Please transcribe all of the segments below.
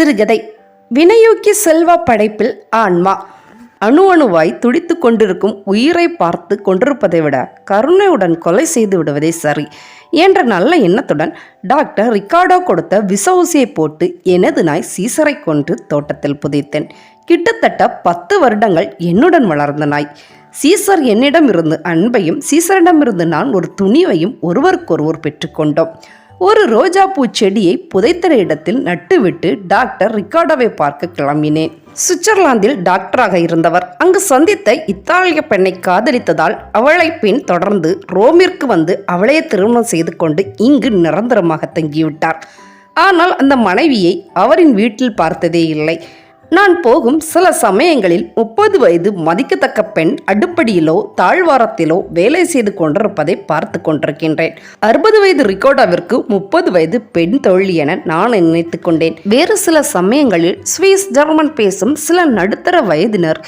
சிறுகதை. வினையூக்கி செல்வா படைப்பில் ஆன்மா. அணு அணுவாய் துடித்து கொண்டிருக்கும் உயிரை பார்த்து கொண்டிருப்பதை விட கருணையுடன் கொலை செய்து விடுவதே சரி என்ற நல்ல எண்ணத்துடன் டாக்டர் ரிக்கார்டோ கொடுத்த விச ஊசியை போட்டு எனது நாய் சீசரை கொன்று தோட்டத்தில் புதைத்தேன். கிட்டத்தட்ட பத்து வருடங்கள் என்னுடன் வளர்ந்த நாய். சீசர் என்னிடம் இருந்து அன்பையும் சீசரிடமிருந்து நான் ஒரு துணிவையும் ஒருவருக்கொருவர் பெற்றுக்கொண்டோம் ஒரு ரோஜாப்பூ செடியை புதைத்த இடத்தில் நட்டுவிட்டு டாக்டர் ரிக்கார்டோவை பார்க்க கிளம்பினேன். சுவிட்சர்லாந்தில் டாக்டராக இருந்தவர் அங்கு சந்தித்த இத்தாலிய பெண்ணை காதலித்ததால் அவளை பின் தொடர்ந்து ரோமிற்கு வந்து அவளையே திருமணம் செய்து கொண்டு இங்கு நிரந்தரமாக தங்கிவிட்டார். ஆனால் அந்த மனைவியை அவரின் வீட்டில் பார்த்ததே இல்லை. நான் போகும் சில சமயங்களில் முப்பது வயது மதிக்கத்தக்க பெண் அடுப்படியிலோ தாழ்வாரத்திலோ வேலை செய்து கொண்டிருப்பதை பார்த்து கொண்டிருக்கின்றேன். அறுபது வயது ரிகோடாவிற்கு முப்பது வயது பெண் தொழில் என நான் நினைத்து கொண்டேன். வேறு சில சமயங்களில் சுவிஸ் ஜெர்மன் பேசும் சில நடுத்தர வயதினர்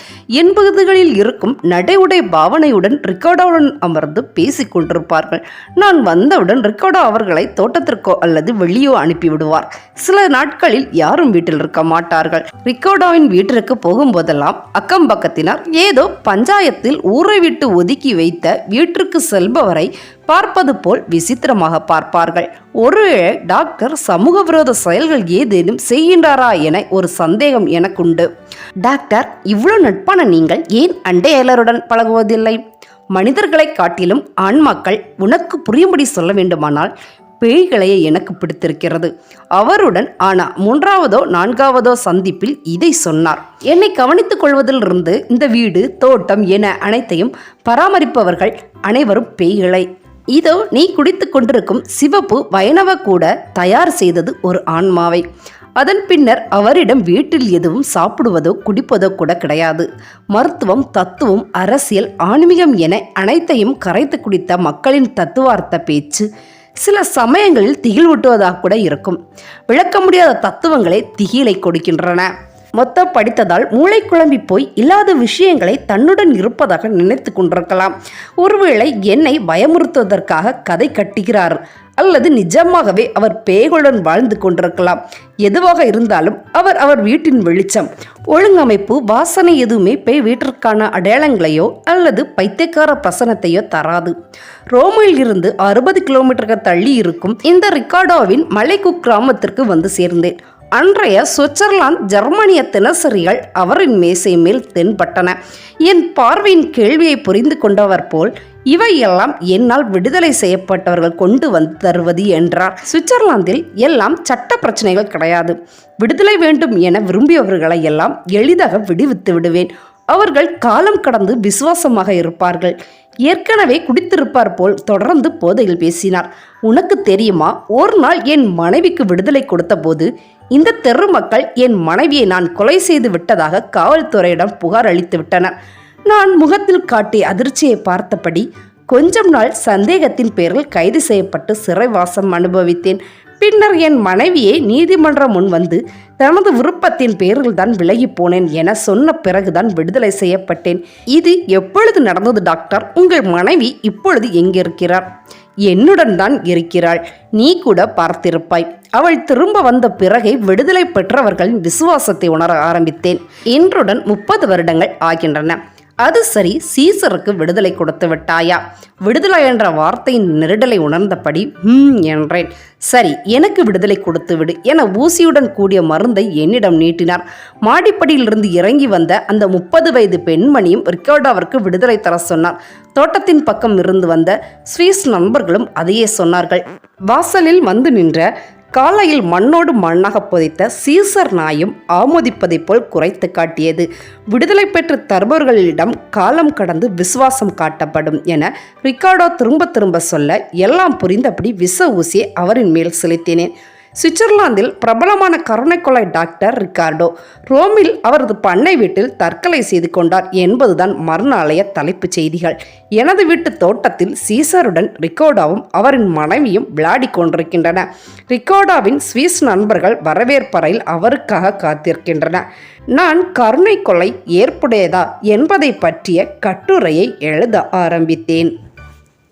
எண்பதுகளில் இருக்கும் நடை உடை பாவனையுடன் ரிகோடாவுடன் அமர்ந்து பேசிக் கொண்டிருப்பார்கள். நான் வந்தவுடன் ரிகோடா அவர்களை தோட்டத்திற்கோ அல்லது வெளியோ அனுப்பிவிடுவார். சில நாட்களில் யாரும் வீட்டில் இருக்க மாட்டார்கள். ரிகோடாவின் வீட்டிற்கு போகும்போதெல்லாம் அக்கம் பக்கத்தினர் ஏதோ பஞ்சாயத்தில் ஊரை விட்டு ஒதுக்கி வைத்த வீட்டிற்கு செல்பவரை பார்ப்பது போல் விசித்திரமாக பார்ப்பார்கள். ஒருவேளை டாக்டர் சமூக விரோத செயல்கள் ஏதேனும் செய்கின்றாரா என ஒரு சந்தேகம் எனக்குண்டு. டாக்டர் இவ்வளவு நட்பான நீங்கள் ஏன் அண்டையலருடன் பழகுவதில்லை? மனிதர்களை காட்டிலும் ஆன்மாக்கள் உனக்கு புரியும்படி சொல்ல வேண்டுமானால் பேய்களையே எனக்கு பிடித்திருக்கிறது. அவருடன் ஆனா மூன்றாவதோ நான்காவதோ சந்திப்பில் இதை சொன்னார். என்னை கவனித்துக் கொள்வதிலிருந்து இந்த வீடு தோட்டம் என அனைத்தையும் பராமரிப்பவர்கள் அனைவரும் பேய்களை. இதோ நீ குடித்து கொண்டிருக்கும் சிவப்பு வைணவ கூட தயார் செய்தது ஒரு ஆன்மாவை. அதன் பின்னர் அவரிடம் வீட்டில் எதுவும் சாப்பிடுவதோ குடிப்பதோ கூட கிடையாது. மருத்துவம் தத்துவம் அரசியல் ஆன்மீகம் என அனைத்தையும் கரைத்து குடித்த மக்களின் தத்துவார்த்த பேச்சு சில சமயங்களில் திகில் ஊட்டுவதாக கூட இருக்கும். விளக்க முடியாத தத்துவங்களே திகிலை கொடுக்கின்றன. மொத்த படித்ததால் மூளை குழம்பி போய் இல்லாத விஷயங்களை தன்னுடன் இருப்பதாக நினைத்து கொண்டிருக்கலாம். ஒருவேளை என்னை பயமுறுத்துவதற்காக கதை கட்டுகிறார். அல்லது நிஜமாகவே அவர் பேய்களுடன் வாழ்ந்து கொண்டிருக்கலாம். எதுவாக இருந்தாலும் அவர் அவர் வீட்டின் வெளிச்சம். ஒழுங்கமைப்பு வாசனை எதுவுமே பேய் வீட்டிற்கான அடையாளங்களையோ அல்லது பைத்தியக்கார பிரசனத்தையோ தராது. ரோமில் இருந்து அறுபது கிலோமீட்டர்கள் தள்ளி இருக்கும் இந்த ரிகார்டோவின் மலைக்குக் கிராமத்திற்கு வந்து சேர்ந்தேன். அன்றைய சுவிட்சர்லாந்து ஜெர்மனிய தினசரிகள் அவரின் மேசை மேல் தென்பட்டன. என் பார்வையின் கேள்வியை புரிந்து கொண்டவர் போல் இவையெல்லாம் என்னால் விடுதலை செய்யப்பட்டவர்கள் கொண்டு வந்து தருவது என்றார். சுவிட்சர்லாந்தில் எல்லாம் சட்ட பிரச்சனைகள் கிடையாது. விடுதலை வேண்டும் என விரும்பியவர்களை எல்லாம் எளிதாக விடுவித்து விடுவேன். அவர்கள் காலம் கடந்து விசுவாசமாக இருப்பார்கள். ஏற்கனவே குடித்திருப்பார் போல் தொடர்ந்து போதையில் பேசினார். உனக்கு தெரியுமா? ஒரு நாள் என் மனைவிக்கு விடுதலை கொடுத்தபோது இந்த தெரு மக்கள் என் மனைவியை நான் கொலை செய்து விட்டதாக காவல்துறையிடம் புகார் அளித்து விட்டனர். நான் முகத்தில் காட்டிய அதிர்ச்சியை பார்த்தபடி கொஞ்சம் நாள் சந்தேகத்தின் பேரில் கைது செய்யப்பட்டு சிறைவாசம் அனுபவித்தேன். பின்னர் என் மனைவியை நீதிமன்றம் முன் வந்து தனது விருப்பத்தின் பேரில் தான் விலகி போனேன் என சொன்ன பிறகுதான் விடுதலை செய்யப்பட்டேன். இது எப்பொழுது நடந்தது டாக்டர்? உங்கள் மனைவி இப்பொழுது எங்கிருக்கிறார்? என்னுடன் தான் இருக்கிறாள். நீ கூட பார்த்திருப்பாய். அவள் திரும்ப வந்த பிறகே விடுதலை பெற்றவர்களின் விசுவாசத்தை உணர ஆரம்பித்தேன். இன்றுடன் முப்பது வருடங்கள் ஆகின்றன. அது சரி சீசருக்கு விடுதலை கொடுத்து விட்டாயா? விடுதலை என்ற வார்த்தையின் நெருடலை உணர்ந்தபடி ஹம் என்றேன். சரி எனக்கு விடுதலை கொடுத்து விடு என ஊசியுடன் கூடிய மருந்தை என்னிடம் நீட்டினார். மாடிப்படியிலிருந்து இறங்கி வந்த அந்த முப்பது வயது பெண்மணியும் ரிக்கார்டாவிற்கு விடுதலை தர சொன்னார். தோட்டத்தின் பக்கம் இருந்து வந்த ஸ்வீஸ் நண்பர்களும் அதையே சொன்னார்கள். வாசலில் வந்து நின்ற காலையில் மண்ணோடு மண்ணாக புதைத்த சீசர் நாயும் ஆமோதிப்பதைப் போல் குறைத்து காட்டியது. விடுதலை பெற்று தருபவர்களிடம் காலம் கடந்து விசுவாசம் காட்டப்படும் என ரிக்கார்டோ திரும்ப திரும்ப சொல்ல எல்லாம் புரிந்தபடி விச ஊசியை அவரின் மேல் செலுத்தினேன். சுவிட்சர்லாந்தில் பிரபலமான கருணை கொலை டாக்டர் ரிக்கார்டோ ரோமில் அவரது பண்ணை வீட்டில் தற்கொலை செய்து கொண்டார் என்பதுதான் மறுநாளைய தலைப்புச் செய்திகள். எனது வீட்டு தோட்டத்தில் சீசருடன் ரிக்கோடாவும் அவரின் மனைவியும் விளையாடி கொண்டிருக்கின்றன. ரிக்கோடாவின் சுவிஸ் நண்பர்கள் வரவேற்பறையில் அவருக்காக காத்திருக்கின்றன. நான் கருணை கொலை ஏற்புடையதா என்பதை பற்றிய கட்டுரையை எழுத ஆரம்பித்தேன்.